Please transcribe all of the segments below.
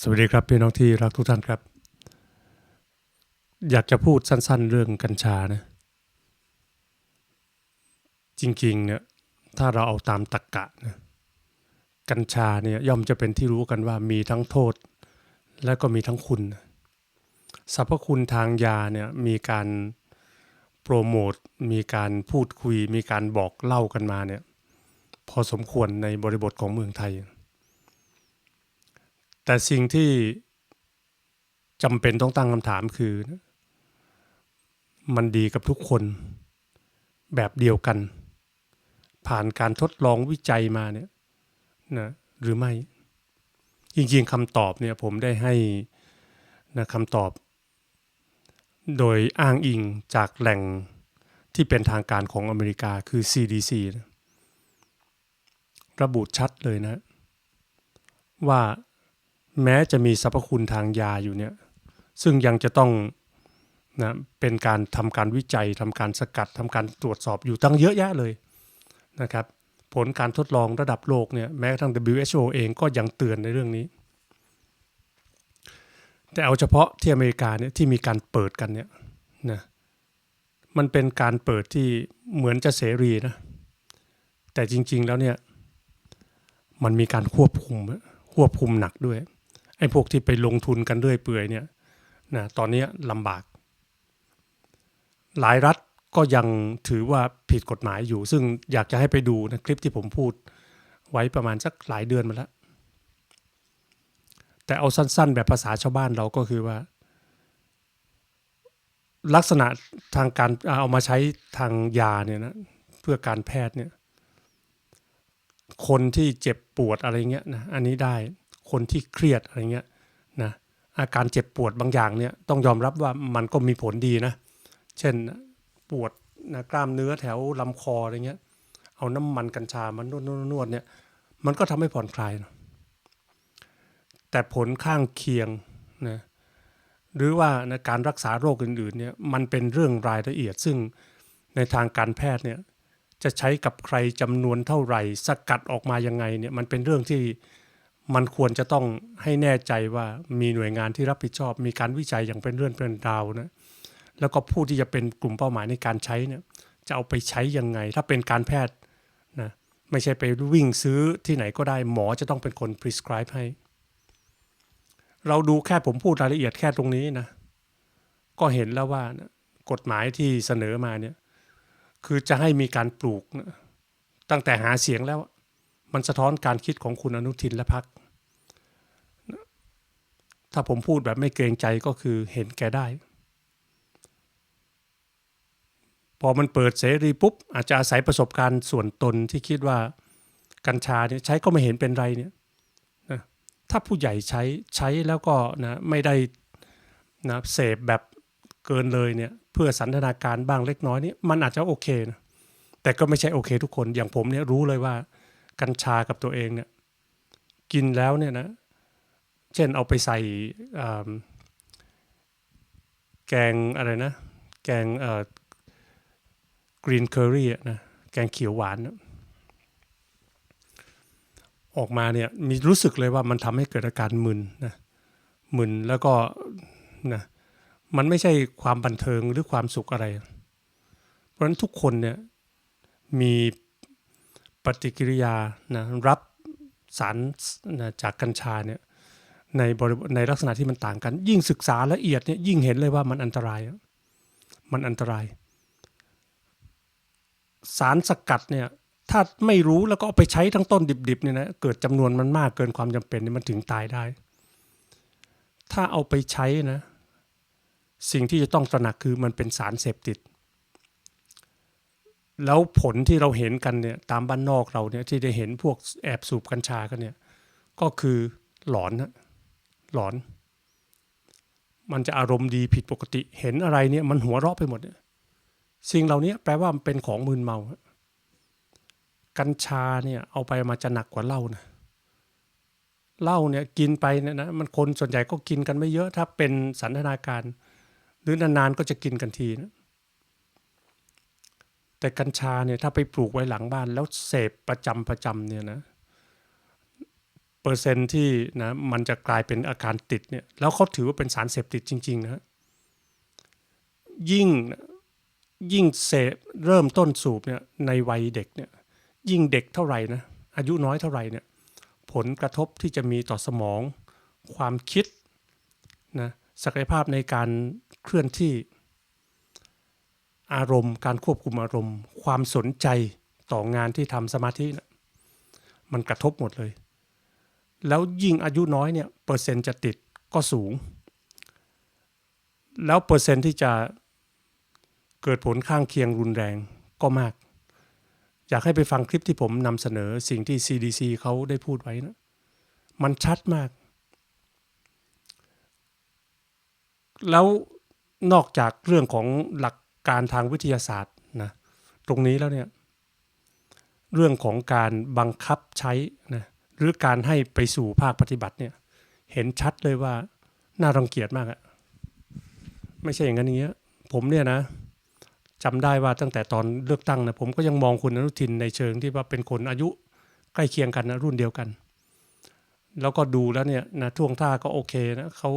สวัสดีครับพี่น้องที่รักทุกท่านครับ อยากจะพูดสั้น ๆ เรื่องกัญชานะ จริงๆเนี่ยถ้าเราเอาตามตรกกะนะกัญชาเนี่ยย่อมจะเป็นที่รู้กันว่ามีทั้งโทษ และก็มีทั้งคุณสรรพคุณทางยาเนี่ยมีการโปรโมทมีการพูดคุย มีการบอกเล่ากันมาเนี่ยพอสมควรในบริบทของเมืองไทย แต่สิ่งที่จำเป็นต้องตั้งคำถามคือ มันดีกับทุกคนแบบเดียวกัน ผ่านการทดลองวิจัยมาเนี่ยนะหรือไม่ จริงๆคำตอบเนี่ยผมได้ให้นะคำตอบ โดยอ้างอิงจากแหล่งที่เป็นทางการของอเมริกาคือ CDC นะระบุชัดเลยนะ ว่า แม้จะมีสรรพคุณทางยาอยู่เนี่ยซึ่งยังจะต้องนะเป็นการทำการวิจัยทำการสกัดทำการตรวจสอบอยู่ตั้งเยอะแยะเลยนะครับผลการทดลองระดับโลกเนี่ยแม้กระทั่ง WHO เองก็ยังเตือนในเรื่องนี้ แต่เอาเฉพาะที่อเมริกาเนี่ยที่มีการเปิดกันเนี่ยนะมันเป็นการเปิดที่เหมือนจะเสรีนะแต่จริงๆแล้วเนี่ยมันมีการควบคุมควบคุมหนักด้วย ไอ้พวกที่ไปลงทุนกันเรื่อยเปื่อยเนี่ยนะตอนนี้ลำบาก หลายรัฐก็ยังถือว่าผิดกฎหมายอยู่ ซึ่งอยากจะให้ไปดูนะคลิปที่ผมพูดไว้ประมาณสักหลายเดือนมาแล้ว แต่เอาสั้นๆ แบบภาษาชาวบ้านเราก็คือว่า ลักษณะทางการเอามาใช้ทางยาเนี่ยนะเพื่อการแพทย์เนี่ยคนที่เจ็บปวดอะไรเงี้ยนะอันนี้ได้ คนที่เครียดอะไรเงี้ยนะอาการเจ็บปวดบางอย่างเนี่ยต้องยอมรับว่ามันก็มีผลดีนะ เช่นปวดนะกล้ามเนื้อแถวลำคออะไรเงี้ย เอาน้ำมันกัญชามานวดนวดเนี่ยมันก็ทำให้ผ่อนคลายนะแต่ผลข้างเคียงนะหรือว่านะการรักษาโรคอื่นๆเนี่ยมันเป็นเรื่องรายละเอียดซึ่งในทางการแพทย์เนี่ยจะใช้กับใครจำนวนเท่าไหร่ สกัดออกมายังไงเนี่ยมันเป็นเรื่องที่ มันควรจะต้องให้แน่ใจว่ามีหน่วยงานที่รับผิดชอบ มีการวิจัยอย่างเป็นเรื่องเป็นราวนะแล้วก็ผู้ที่จะเป็นกลุ่มเป้าหมายในการใช้เนี่ยจะเอาไปใช้ยังไง ถ้าเป็นการแพทย์นะไม่ใช่ไปวิ่งซื้อที่ไหนก็ได้หมอจะต้องเป็นคน prescribe ให้ เราดูแค่ผมพูดรายละเอียดแค่ตรงนี้นะก็เห็นแล้วว่านะกฎหมายที่เสนอมาเนี่ยคือจะให้มีการปลูกนะตั้งแต่หาเสียงแล้วมันสะท้อนการคิดของคุณอนุทินและพัก ถ้าผมพูดแบบไม่เกรงใจก็คือเห็นแก่ได้ พอมันเปิดเสรีปุ๊บ อาจจะอาศัยประสบการณ์ส่วนตนที่คิดว่ากัญชาเนี่ยใช้ก็ไม่เห็นเป็นไรเนี่ยนะถ้าผู้ใหญ่ใช้ใช้แล้วก็นะไม่ได้นะเสพแบบเกินเลยเนี่ยเพื่อสันทนาการบ้างเล็กน้อยนี่มันอาจจะโอเคนะแต่ก็ไม่ใช่โอเคทุกคนอย่างผมเนี่ยรู้เลยว่า กัญชากับตัวเองเนี่ยกินแล้วเนี่ยนะ เช่นเอาไปใส่แกงอะไรนะ แกงกรีนเคอรี่นะแกงเขียวหวานนะออกมาเนี่ยมีรู้สึกเลยว่ามันทำให้เกิดอาการมึนนะมึนแล้วก็นะมันไม่ใช่ความบันเทิงหรือความสุขอะไร เพราะฉะนั้นทุกคนเนี่ยมีปฏิกิริยานะรับสารนะจากกัญชาเนี่ย ในบริในลักษณะที่มันต่างกัน ยิ่งศึกษาละเอียดเนี่ยยิ่งเห็นเลยว่ามันอันตราย มันอันตราย สารสกัดเนี่ยถ้าไม่รู้แล้วก็เอาไปใช้ทั้งต้นดิบๆเนี่ยนะเกิดจำนวนมันมากเกินความจำเป็นเนี่ยมันถึงตายได้ ถ้าเอาไปใช้นะ สิ่งที่จะต้องตระหนักคือมันเป็นสารเสพติด แล้วผลที่เราเห็นกันเนี่ยตามบ้านนอกเราเนี่ยที่ได้เห็นพวกแอบสูบกัญชากันเนี่ยก็คือหลอนนะ หลอน มันจะอารมณ์ดีผิดปกติ เห็นอะไรเนี่ยมันหัวเราะไปหมดเนี่ยสิ่งเหล่านี้แปลว่ามันเป็นของมึนเมา กัญชาเนี่ยเอาไปมาจะหนักกว่าเหล้านะเหล้าเนี่ยกินไปเนี่ยนะมันคนส่วนใหญ่ก็กินกันไม่เยอะ ถ้าเป็นสันทนาการ หรือนานๆก็จะกินกันทีนะแต่กัญชาเนี่ยถ้าไปปลูกไว้หลังบ้านแล้วเสพประจำประจำเนี่ยนะ เปอร์เซ็นต์ที่นะมันจะกลายเป็นอาการติดเนี่ยแล้วเขาถือว่าเป็นสารเสพติดจริงๆนะยิ่งยิ่งเสพเริ่มต้นสูบเนี่ยในวัยเด็กเนี่ยยิ่งเด็กเท่าไหร่นะอายุน้อยเท่าไหร่เนี่ยผลกระทบที่จะมีต่อสมอง ความคิดนะศักยภาพในการเคลื่อนที่อารมณ์ การควบคุมอารมณ์ ความสนใจต่องานที่ทำสมาธินะมันกระทบหมดเลย แล้วยิ่งอายุน้อยเนี่ยเปอร์เซ็นต์จะติดก็สูง แล้วเปอร์เซ็นต์ที่จะเกิดผลข้างเคียงรุนแรงก็มาก อยากให้ไปฟังคลิปที่ผมนำเสนอสิ่งที่ CDC เขาได้พูดไว้นะ มันชัดมาก แล้วนอกจากเรื่องของหลักการทางวิทยาศาสตร์นะ ตรงนี้แล้วเนี่ย เรื่องของการบังคับใช้นะ รือการให้ไปสู่ภาคปฏิบัติเนี่ยเห็นชัดเลยว่าน่ารังเกียจมากอะไม่ใช่อย่างนั้นอย่างเงี้ย ผมเนี่ยนะจำได้ว่าตั้งแต่ตอนเลือกตั้งนะผมก็ยังมองคุณอนุทินในเชิงที่ว่าเป็นคนอายุใกล้เคียงกันนะรุ่นเดียวกัน แล้วก็ดูแล้วเนี่ยนะท่วงท่าก็โอเคนะเขา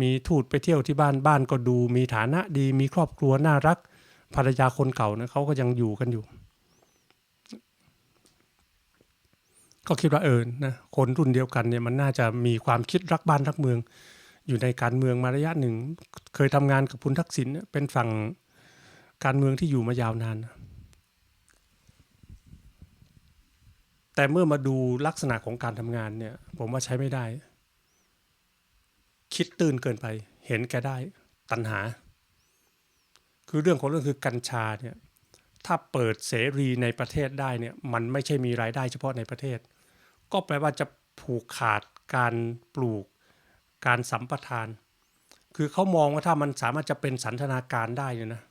มีทูตไปเที่ยวที่บ้านบ้านก็ดู มีฐานะดีมีครอบครัวน่ารักภรรยาคนเก่านะเขาก็ยังอยู่กันอยู่ ก็คิดว่าเออนะคนรุ่นเดียวกันเนี่ยมันน่าจะมีความคิดรักบ้านรักเมือง อยู่ในการเมืองมาระยะหนึ่ง เคยทำงานกับคุณทักษิณเนี่ยเป็นฝั่งการเมืองที่อยู่มายาวนาน แต่เมื่อมาดูลักษณะของการทำงานเนี่ย ผมว่าใช้ไม่ได้ คิดตื่นเกินไป เห็นแกได้ตัณหา คือเรื่องของเรื่องคือกัญชาเนี่ยถ้าเปิดเสรีในประเทศได้เนี่ยมันไม่ใช่มีรายได้เฉพาะในประเทศ ก็แปลว่าจะผูกขาดการปลูกการสัมปทาน คือเขามองว่าถ้ามันสามารถจะเป็นสันทนาการได้เนี่ยนะ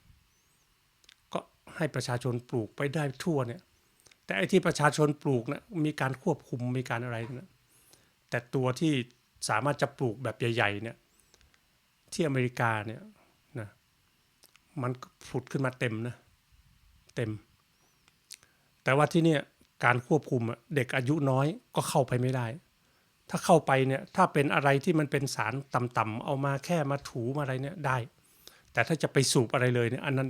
ก็ให้ประชาชนปลูกไปได้ทั่วเนี่ย แต่ไอ้ที่ประชาชนปลูกนะมีการควบคุมมีการอะไรนะแต่ตัวที่สามารถจะปลูกแบบใหญ่ๆเนี่ยที่อเมริกาเนี่ยนะมันผุดขึ้นมาเต็มนะเต็ม แต่ว่าที่เนี่ย การควบคุมเด็กอายุน้อยก็เข้าไปไม่ได้ ถ้าเข้าไปเนี่ยถ้าเป็นอะไรที่มันเป็นสารต่ำๆเอามาแค่มาถูมาอะไรเนี่ยได้ แต่ถ้าจะไปสูบอะไรเลยเนี่ยอันนั้น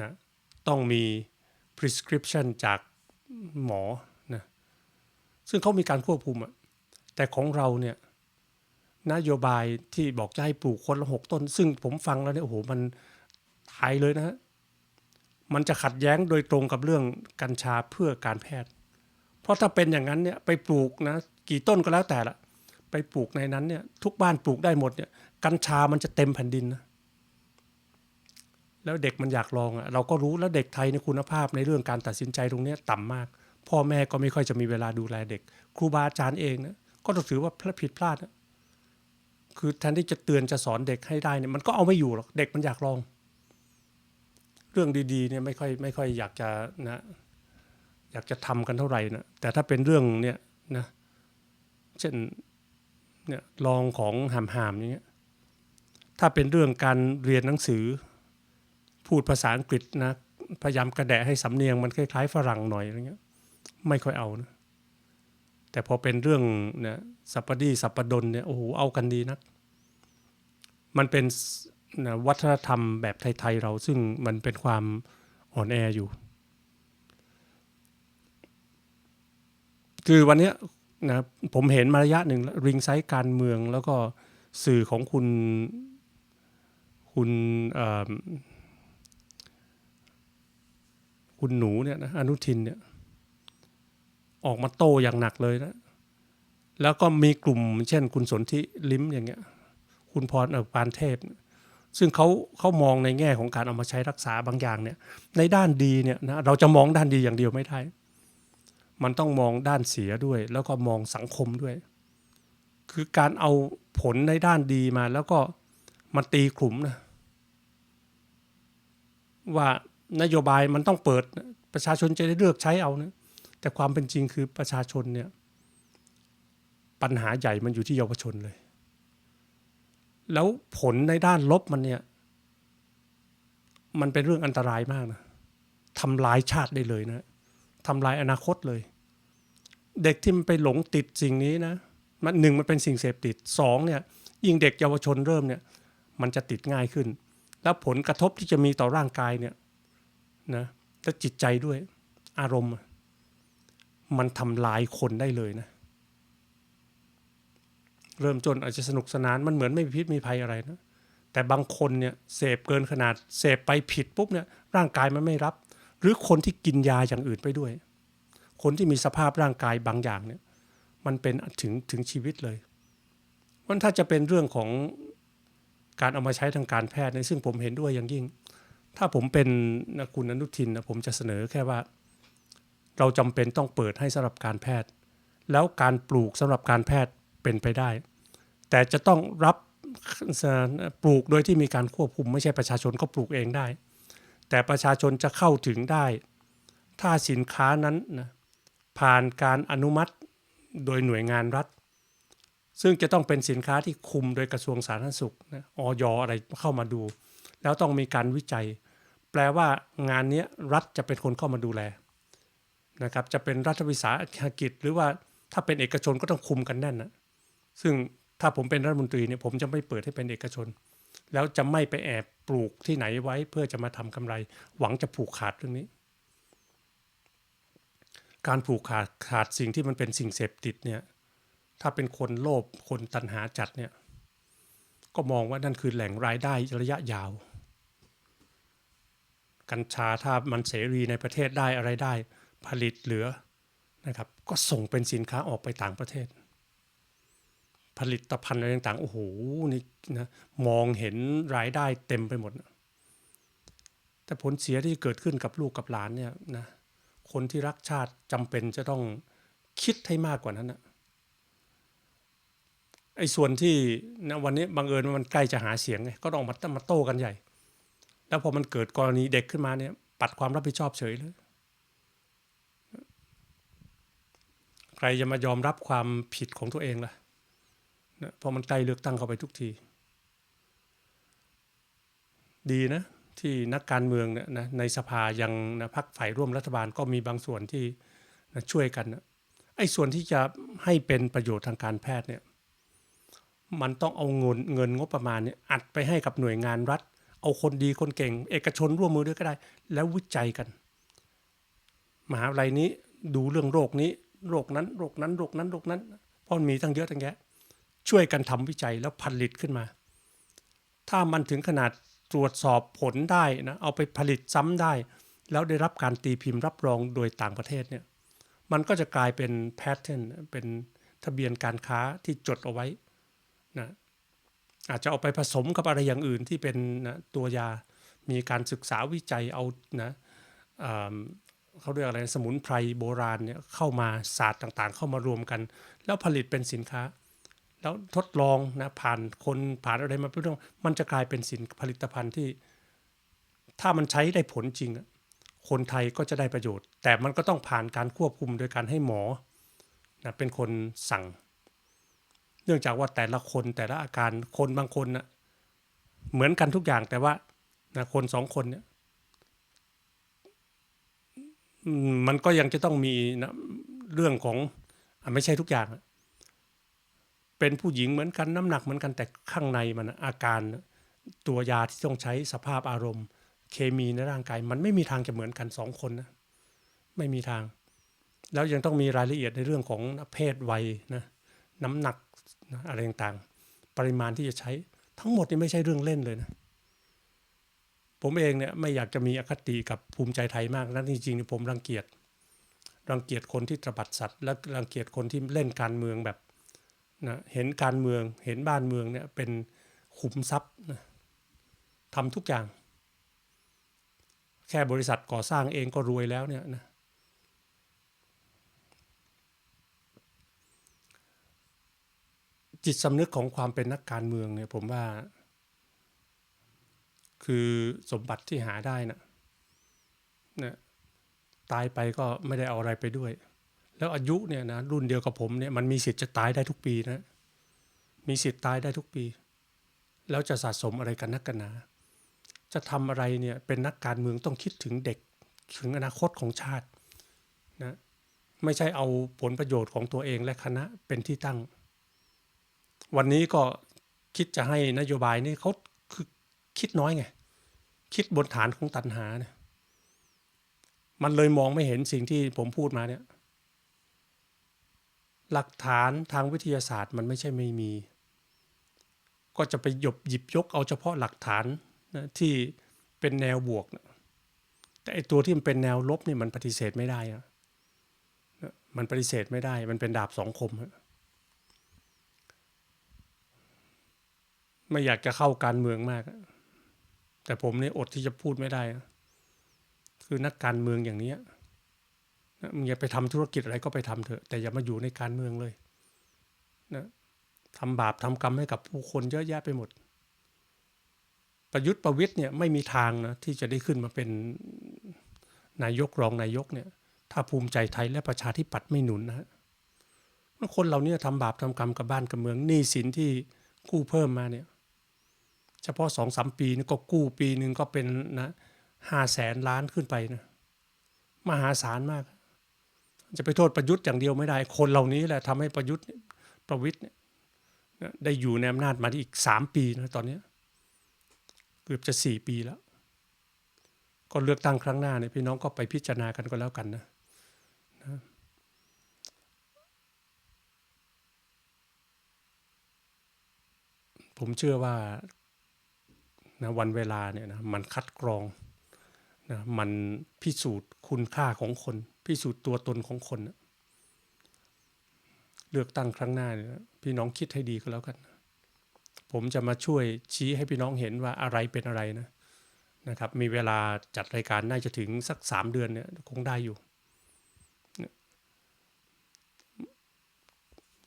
นะต้องมี prescription จากหมอนะซึ่งเขามีการควบคุมอะแต่ของเราเนี่ยนโยบายที่บอกจะให้ปลูกคนละหกต้น ซึ่งผมฟังแล้วเนี่ยโอ้โหมันทายเลยนะ มันจะขัดแย้งโดยตรงกับเรื่องกัญชาเพื่อการแพทย์ เพราะถ้าเป็นอย่างนั้นเนี่ยไปปลูกนะกี่ต้นก็แล้วแต่ละ ไปปลูกในนั้นเนี่ยทุกบ้านปลูกได้หมดเนี่ยกัญชามันจะเต็มแผ่นดินนะแล้วเด็กมันอยากลองอะเราก็รู้แล้วเด็กไทยในคุณภาพในเรื่องการตัดสินใจตรงนี้ต่ำมาก พ่อแม่ก็ไม่ค่อยจะมีเวลาดูแลเด็ก ครูบาอาจารย์เองนะก็ต้องถือว่าผิดพลาดนะคือแทนที่จะเตือนจะสอนเด็กให้ได้เนี่ยมันก็เอาไม่อยู่หรอกเด็กมันอยากลอง เรื่องดีๆเนี่ยไม่ค่อยไม่ค่อยอยากจะนะอยากจะทำกันเท่าไหร่นะแต่ถ้าเป็นเรื่องเนี่ยนะเช่นเนี่ยลองของหามหามอย่างเงี้ยถ้าเป็นเรื่องการเรียนหนังสือ พูดภาษาอังกฤษนะพยายามกระแดะให้สำเนียงมันคล้ายๆฝรั่งหน่อยอะไรเงี้ยไม่ค่อยเอานะแต่พอเป็นเรื่องเนะสัปปดีสัปปดนเนี่ยโอ้โหเอากันดีนักมันเป็น นะวัฒนธรรมแบบไทย ๆ เราซึ่งมันเป็นความอ่อนแออยู่ คือวันนี้นะผมเห็นมาระยะหนึ่งริงไซต์การเมืองแล้วก็สื่อของคุณคุณคุณหนูเนี่ยนะอนุทินเนี่ยออกมาโต้อย่างหนักเลยนะแล้วก็มีกลุ่มเช่นคุณสนธิลิ้มอย่างเงี้ย คุณพรอปานเทพ ซึ่งเขาเขามองในแง่ของการเอามาใช้รักษาบางอย่างเนี่ยในด้านดีเนี่ยนะเราจะมองด้านดีอย่างเดียวไม่ได้ มันต้องมองด้านเสียด้วย แล้วก็มองสังคมด้วย คือการเอาผลในด้านดีมาแล้วก็มาตีกลุ่มนะว่านโยบายมันต้องเปิดประชาชนจะได้เลือกใช้เอานะแต่ความเป็นจริงคือประชาชนเนี่ยปัญหาใหญ่มันอยู่ที่เยาวชนเลย แล้วผลในด้านลบมันเนี่ย มันเป็นเรื่องอันตรายมากนะทำลายชาติได้เลยนะทำลายอนาคตเลย เด็กที่มันไปหลงติดสิ่งนี้นะมันหนึ่งมันเป็นสิ่งเสพติดสองเนี่ย ยิ่งเด็กเยาวชนเริ่มเนี่ย มันจะติดง่ายขึ้น แล้วผลกระทบที่จะมีต่อร่างกายเนี่ยนะและจิตใจด้วย อารมณ์ มันทำลายคนได้เลยนะ เริ่มจนอาจจะสนุกสนานมันเหมือนไม่มีพิษมีภัยอะไรนะ แต่บางคนเนี่ยเสพเกินขนาดเสพไปผิดปุ๊บเนี่ยร่างกายมันไม่รับ หรือคนที่กินยาอย่างอื่นไปด้วย คนที่มีสภาพร่างกายบางอย่างเนี่ยมันเป็นถึงถึงชีวิตเลยมันถ้าจะเป็นเรื่องของการเอามาใช้ทางการแพทย์ในยซึ่งผมเห็นด้วยอย่างยิ่ง ถ้าผมเป็นนะคุณอนุทินนะผมจะเสนอแค่ว่า เราจำเป็นต้องเปิดให้สำหรับการแพทย์ แล้วการปลูกสำหรับการแพทย์เป็นไปได้ แต่จะต้องรับปลูกโดยที่มีการควบคุมไม่ใช่ประชาชนก็ปลูกเองได้ แต่ประชาชนจะเข้าถึงได้ ถ้าสินค้านั้นนะผ่านการอนุมัติโดยหน่วยงานรัฐ ซึ่งจะต้องเป็นสินค้าที่คุมโดยกระทรวงสาธารณสุขนะออยอะไรเข้ามาดู แล้วต้องมีการวิจัย แปลว่างานนี้รัฐจะเป็นคนเข้ามาดูแลนะครับจะเป็นรัฐวิสาหกิจ หรือว่าถ้าเป็นเอกชนก็ต้องคุมกันแน่นนะซึ่ง ถ้าผมเป็นรัฐมนตรีเนี่ยผมจะไม่เปิดให้เป็นเอกชน แล้วจะไม่ไปแอบปลูกที่ไหนไว้ เพื่อจะมาทำกำไร หวังจะผูกขาดเรื่องนี้ การผูกขาดขาดสิ่งที่มันเป็นสิ่งเสพติดเนี่ยถ้าเป็นคนโลภคนตันหาจัดเนี่ยก็มองว่านั่นคือแหล่งรายได้ระยะยาว กัญชาถ้ามันเสรีในประเทศได้อะไรได้ผลิตเหลือนะครับก็ส่งเป็นสินค้าออกไปต่างประเทศ ผลิตภัณฑ์อะไรต่างๆ โอ้โหนี่นะมองเห็นรายได้เต็มไปหมด แต่ผลเสียที่เกิดขึ้นกับลูกกับหลานเนี่ยนะคนที่รักชาติจำเป็นจะต้องคิดให้มากกว่านั้นนะไอ้ส่วนที่นะวันนี้บังเอิญมันใกล้จะหาเสียงไงก็ต้องมามาโต้กันใหญ่ แล้วพอมันเกิดกรณีเด็กขึ้นมาเนี่ยปัดความรับผิดชอบเฉยเลยใครจะมายอมรับความผิดของตัวเองล่ะ นะพอมันใกล้เลือกตั้งเข้าไปทุกที ดีนะ ที่นักการเมืองเนี่ยนะในสภายังนะพักฝ่ายร่วมรัฐบาลก็มีบางส่วนที่นะช่วยกันนะไอ้ส่วนที่จะให้เป็นประโยชน์ทางการแพทย์เนี่ยมันต้องเอาเงินเงินงบประมาณเนี่ยอัดไปให้กับหน่วยงานรัฐ เอาคนดีคนเก่ง เอกชนร่วมมือด้วยก็ได้ แล้ววิจัยกัน มหาวิทยาลัยนี้ดูเรื่องโรคนี้ โรคนั้นโรคนั้นโรคนั้นโรคนั้นเพราะมีตั้งเยอะตั้งแยะ ช่วยกันทำวิจัยแล้วผลิตขึ้นมา ถ้ามันถึงขนาดตรวจสอบผลได้นะเอาไปผลิตซ้ำได้ แล้วได้รับการตีพิมพ์รับรองโดยต่างประเทศเนี่ยมันก็จะกลายเป็นแพทเทนเป็นทะเบียนการค้าที่จดเอาไว้นะอาจจะเอาไปผสมกับอะไรอย่างอื่นที่เป็นนะตัวยา มีการศึกษาวิจัยเอานะเขาเรียกอะไรสมุนไพรโบราณเนี่ยเข้ามาศาสตร์ต่างๆ เข้ามารวมกัน แล้วผลิตเป็นสินค้า แล้วทดลองนะผ่านคนผ่านอะไรมาเป็นเรื่องมันจะกลายเป็นสินผลิตภัณฑ์ที่ ถ้ามันใช้ได้ผลจริง คนไทยก็จะได้ประโยชน์ แต่มันก็ต้องผ่านการควบคุมโดยการให้หมอนะเป็นคนสั่ง เนื่องจากว่าแต่ละคนแต่ละอาการคนบางคนนะเหมือนกันทุกอย่างแต่ว่านะคนสองคนเนี่ยมันก็ยังจะต้องมีนะเรื่องของอไม่ใช่ทุกอย่าง เป็นผู้หญิงเหมือนกันน้ำหนักเหมือนกันแต่ข้างในมันอาการตัวยาที่ต้องใช้สภาพอารมณ์ เคมีในร่างกาย มันไม่มีทางจะเหมือนกันสองคนนะไม่มีทาง แล้วยังต้องมีรายละเอียดในเรื่องของเพศวัยนะน้ำหนักนะอะไรต่างๆ ปริมาณที่จะใช้ทั้งหมดนี่ไม่ใช่เรื่องเล่นเลยนะ ผมเองเนี่ยไม่อยากจะมีอคติกับภูมิใจไทยมากนั้นจริงๆผมรังเกียจรังเกียจคนที่ตรบัดสัตว์ และรังเกียจคนที่เล่นการเมืองแบบ นะเห็นการเมืองเห็นบ้านเมืองเนี่ยเป็นขุมทรัพย์นะทำทุกอย่าง แค่บริษัทก่อสร้างเองก็รวยแล้วเนี่ยนะจิตสำนึกของความเป็นนักการเมืองเนี่ยผมว่า คือสมบัติที่หาได้นะนะตายไปก็ไม่ได้เอาอะไรไปด้วย แล้วอายุเนี่ยนะรุ่นเดียวกับผมเนี่ยมันมีสิทธิ์จะตายได้ทุกปีนะ มีสิทธิ์ตายได้ทุกปี แล้วจะสะสมอะไรกันนักกันหนา จะทำอะไรเนี่ยเป็นนักการเมืองต้องคิดถึงเด็กถึงอนาคตของชาตินะไม่ใช่เอาผลประโยชน์ของตัวเองและคณะเป็นที่ตั้ง วันนี้ก็คิดจะให้นโยบายนี่เขาคือคิดน้อยไง คิดบนฐานของตัณหาเนี่ยมันเลยมองไม่เห็นสิ่งที่ผมพูดมาเนี่ย หลักฐานทางวิทยาศาสตร์มันไม่ใช่ไม่มี ก็จะไปหยบหยิบยกเอาเฉพาะหลักฐานนะที่เป็นแนวบวกนะแต่ไอตัวที่มันเป็นแนวลบนี่มันปฏิเสธไม่ได้นะมันปฏิเสธไม่ได้ มันเป็นดาบสองคมอะไม่อยากจะเข้าการเมืองมาก แต่ผมนี่อดที่จะพูดไม่ได้อะคือนักการเมืองอย่างนี้ มึงอย่าไปทำธุรกิจอะไรก็ไปทำเถอะ แต่อย่ามาอยู่ในการเมืองเลยนะทำบาปทำกรรมให้กับผู้คนเยอะแยะไปหมด ประยุทธ์ประวิทย์เนี่ยไม่มีทางนะที่จะได้ขึ้นมาเป็นนายกรองนายกเนี่ย ถ้าภูมิใจไทยและประชาธิปัตย์ไม่หนุนนะฮะคนเราเนี่ยทำบาปทำกรรมกับบ้านกับเมืองหนี้สินที่กู้เพิ่มมาเนี่ย เฉพาะสองสามปีนี่ก็กู้ปีหนึ่งก็เป็นนะห้าแสนล้านขึ้นไปนะมหาศาลมาก จะไปโทษประยุทธ์อย่างเดียวไม่ได้ คนเหล่านี้แหละทำให้ประยุทธ์ประวิทย์ได้อยู่ในอำนาจมาอีกสามปีนะตอนนี้เกือบจะสี่ปีแล้ว ก็เลือกตั้งครั้งหน้าเนี่ยพี่น้องก็ไปพิจารณากันก็แล้วกันนะนะผมเชื่อว่านะวันเวลาเนี่ยนะมันคัดกรองนะมันพิสูจน์คุณค่าของคน พิสูจน์ตัวตนของคนเลือกตั้งครั้งหน้าเนี่ยพี่น้องคิดให้ดีก็แล้วกัน ผมจะมาช่วยชี้ให้พี่น้องเห็นว่าอะไรเป็นอะไรนะนะครับมีเวลาจัดรายการน่าจะถึงสักสามเดือนเนี่ยคงได้อยู่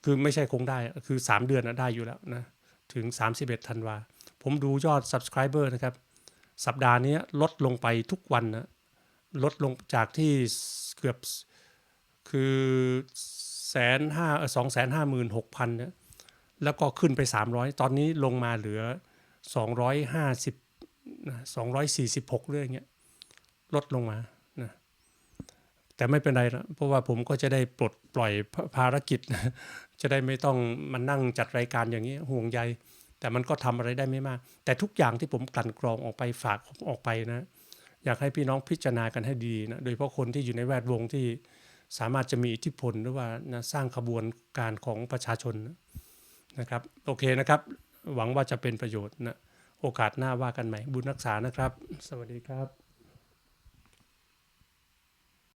คือไม่ใช่คงได้คือสามเดือนนะได้อยู่แล้วนะถึง 31ธันวาผมดูยอด subscriber นะครับ สัปดาห์นี้ลดลงไปทุกวันนะ ลดลงจากที่เกือบคือแสนห้าสองแสนห้าหมื่นหกพันเนี่ยแล้วก็ขึ้นไป 300 ตอนนี้ลงมาเหลือ 250นะ246 เรื่องเงี้ยลดลงมานะแต่ไม่เป็นไรนะเพราะว่าผมก็จะได้ปลดปล่อยภภารกิจ จะได้ไม่ต้องมานั่งจัดรายการอย่างนี้ห่วงใย แต่มันก็ทำอะไรได้ไม่มาก แต่ทุกอย่างที่ผมกลั่นกรองออกไปฝากออกไปนะ อยากให้พี่น้องพิจารณากันให้ดีนะโดยเฉพาะคนที่อยู่ในแวดวงที่สามารถจะมีอิทธิพลหรือว่านะสร้างขบวนการของประชาชนนะนะครับโอเคนะครับ หวังว่าจะเป็นประโยชน์นะโอกาสหน้าว่ากันใหม่บุญรักษานะครับ สวัสดีครับ